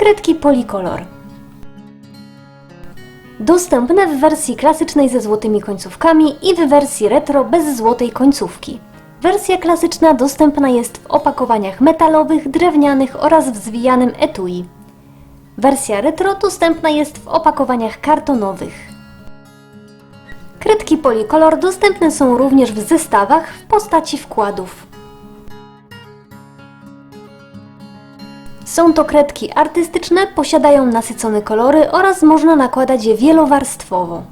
Kredki Policolor. Dostępne w wersji klasycznej ze złotymi końcówkami i w wersji retro bez złotej końcówki. Wersja klasyczna dostępna jest w opakowaniach metalowych, drewnianych oraz w zwijanym etui. Wersja retro dostępna jest w opakowaniach kartonowych. Kredki Policolor dostępne są również w zestawach w postaci wkładów. Są to kredki artystyczne, posiadają nasycone kolory oraz można nakładać je wielowarstwowo.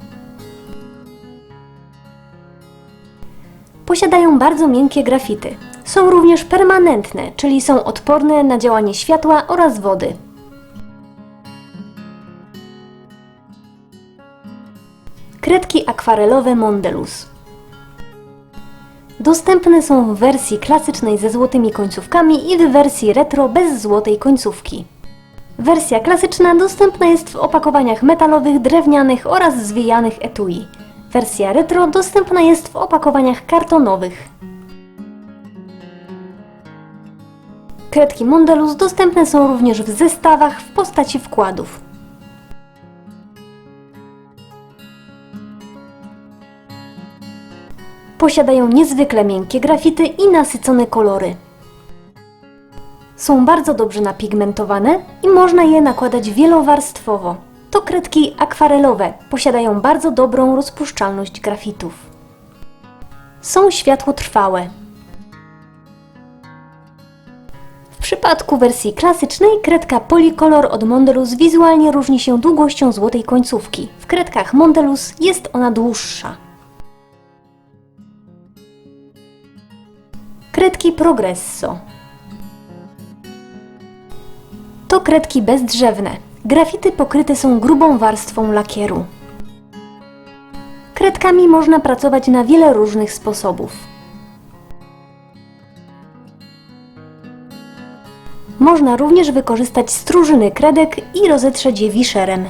Posiadają bardzo miękkie grafity. Są również permanentne, czyli są odporne na działanie światła oraz wody. Kredki akwarelowe Mondelus. Dostępne są w wersji klasycznej ze złotymi końcówkami i w wersji retro bez złotej końcówki. Wersja klasyczna dostępna jest w opakowaniach metalowych, drewnianych oraz zwijanych etui. Wersja retro dostępna jest w opakowaniach kartonowych. Kredki Mondelus dostępne są również w zestawach w postaci wkładów. Posiadają niezwykle miękkie grafity i nasycone kolory. Są bardzo dobrze napigmentowane i można je nakładać wielowarstwowo. To kredki akwarelowe, posiadają bardzo dobrą rozpuszczalność grafitów. Są światłotrwałe. W przypadku wersji klasycznej kredka Policolor od Mondelus wizualnie różni się długością złotej końcówki. W kredkach Mondelus jest ona dłuższa. Kredki Progresso. To kredki bezdrzewne. Grafity pokryte są grubą warstwą lakieru. Kredkami można pracować na wiele różnych sposobów. Można również wykorzystać strużyny kredek i rozetrzeć je wiszerem.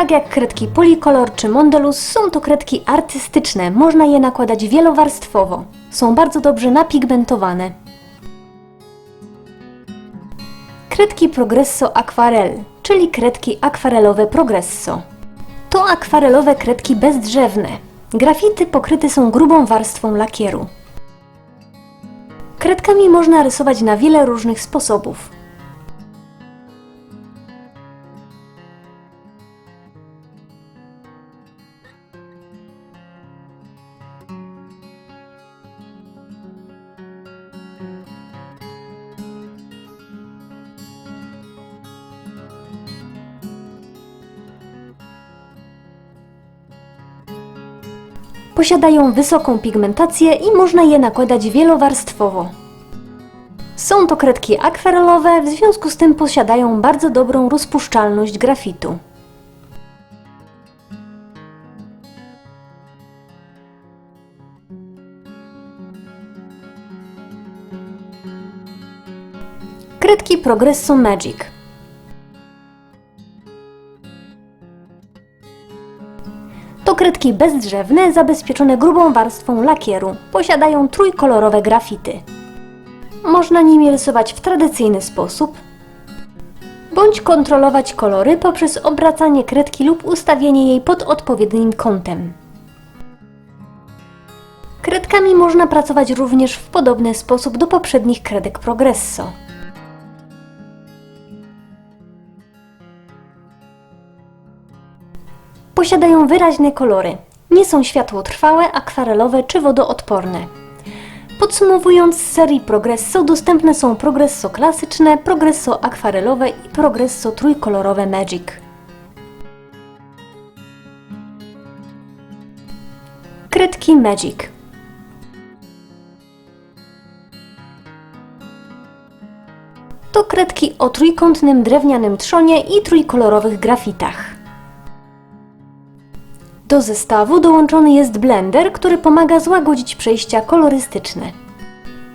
Tak jak kredki Policolor czy Mondelus, są to kredki artystyczne, można je nakładać wielowarstwowo. Są bardzo dobrze napigmentowane. Kredki Progresso Aquarel, czyli kredki akwarelowe Progresso. To akwarelowe kredki bezdrzewne. Grafity pokryte są grubą warstwą lakieru. Kredkami można rysować na wiele różnych sposobów. Posiadają wysoką pigmentację i można je nakładać wielowarstwowo. Są to kredki akwarelowe, w związku z tym posiadają bardzo dobrą rozpuszczalność grafitu. Kredki Progresso Magic To kredki bezdrzewne, zabezpieczone grubą warstwą lakieru. Posiadają trójkolorowe grafity. Można nimi rysować w tradycyjny sposób, bądź kontrolować kolory poprzez obracanie kredki lub ustawienie jej pod odpowiednim kątem. Kredkami można pracować również w podobny sposób do poprzednich kredek Progresso. Posiadają wyraźne kolory. Nie są światłotrwałe, akwarelowe czy wodoodporne. Podsumowując, z serii Progresso dostępne są Progresso klasyczne, Progresso akwarelowe i Progresso trójkolorowe Magic. Kredki Magic To kredki o trójkątnym drewnianym trzonie i trójkolorowych grafitach. Do zestawu dołączony jest blender, który pomaga złagodzić przejścia kolorystyczne.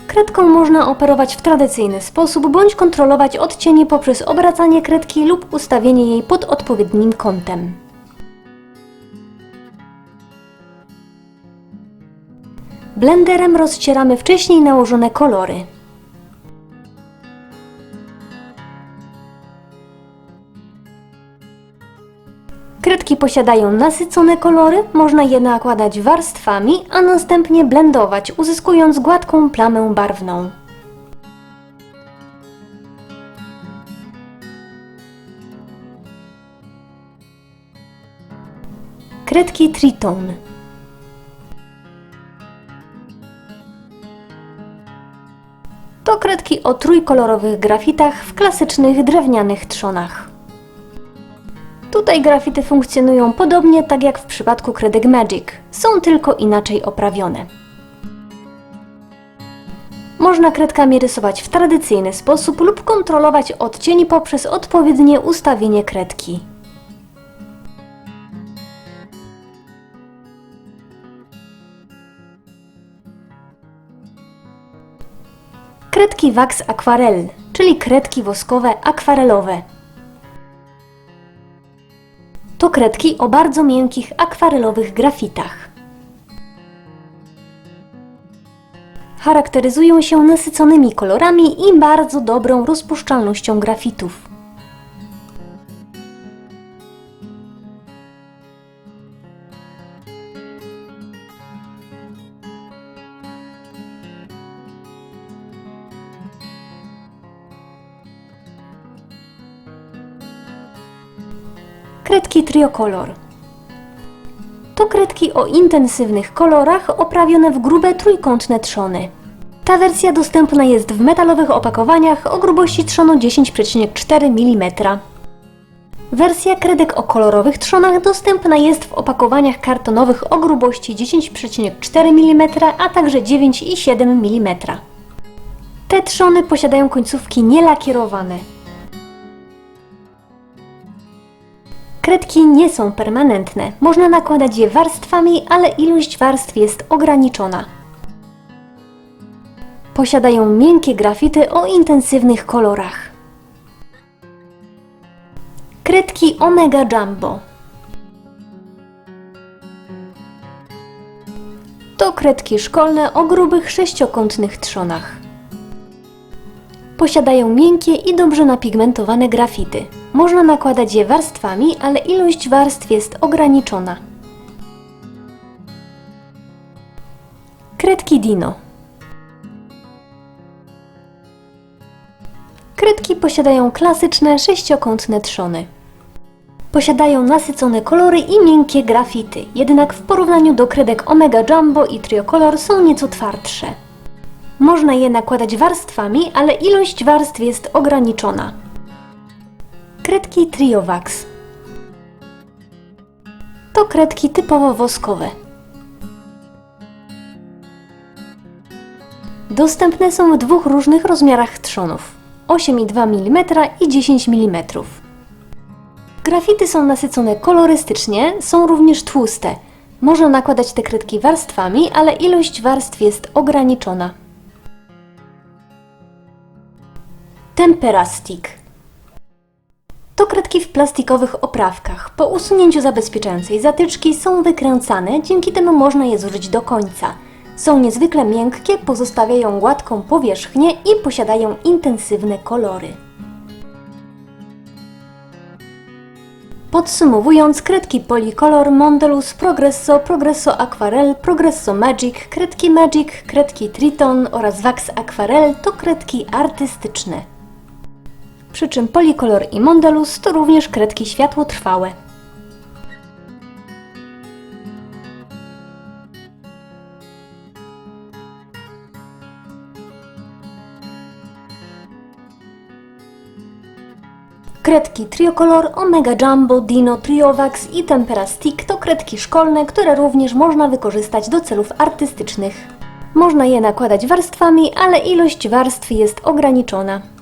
Kredką można operować w tradycyjny sposób bądź kontrolować odcienie poprzez obracanie kredki lub ustawienie jej pod odpowiednim kątem. Blenderem rozcieramy wcześniej nałożone kolory. Kredki posiadają nasycone kolory, można je nakładać warstwami, a następnie blendować, uzyskując gładką plamę barwną. Kredki Triton To kredki o trójkolorowych grafitach w klasycznych drewnianych trzonach. Tutaj grafity funkcjonują podobnie tak jak w przypadku kredek Magic, są tylko inaczej oprawione. Można kredkami rysować w tradycyjny sposób lub kontrolować odcień poprzez odpowiednie ustawienie kredki. Kredki Wax Aquarelle, czyli kredki woskowe akwarelowe. To kredki o bardzo miękkich akwarelowych grafitach. Charakteryzują się nasyconymi kolorami i bardzo dobrą rozpuszczalnością grafitów. Kredki Triocolor To kredki o intensywnych kolorach oprawione w grube trójkątne trzony. Ta wersja dostępna jest w metalowych opakowaniach o grubości trzonu 10,4 mm. Wersja kredek o kolorowych trzonach dostępna jest w opakowaniach kartonowych o grubości 10,4 mm, a także 9,7 mm. Te trzony posiadają końcówki nielakierowane. Kredki nie są permanentne. Można nakładać je warstwami, ale ilość warstw jest ograniczona. Posiadają miękkie grafity o intensywnych kolorach. Kredki Omega Jumbo To kredki szkolne o grubych sześciokątnych trzonach. Posiadają miękkie i dobrze napigmentowane grafity. Można nakładać je warstwami, ale ilość warstw jest ograniczona. Kredki Dino Kredki posiadają klasyczne sześciokątne trzony. Posiadają nasycone kolory i miękkie grafity, jednak w porównaniu do kredek Omega Jumbo i Triocolor są nieco twardsze. Można je nakładać warstwami, ale ilość warstw jest ograniczona. Kredki Triovax To kredki typowo woskowe. Dostępne są w dwóch różnych rozmiarach trzonów 8,2 mm i 10 mm. Grafity są nasycone kolorystycznie, są również tłuste. Można nakładać te kredki warstwami, ale ilość warstw jest ograniczona. Tempera Stick to kredki w plastikowych oprawkach. Po usunięciu zabezpieczającej zatyczki są wykręcane, dzięki temu można je zużyć do końca. Są niezwykle miękkie, pozostawiają gładką powierzchnię i posiadają intensywne kolory. Podsumowując, kredki Polycolor, Mondelus, Progresso, Progresso Aquarel, Progresso Magic, kredki Magic, kredki Triton oraz Wax Aquarel to kredki artystyczne przy czym Polycolor i Mondelus to również kredki światłotrwałe. Kredki Triocolor, Omega Jumbo, Dino, Triovax i Tempera Stick to kredki szkolne, które również można wykorzystać do celów artystycznych. Można je nakładać warstwami, ale ilość warstw jest ograniczona.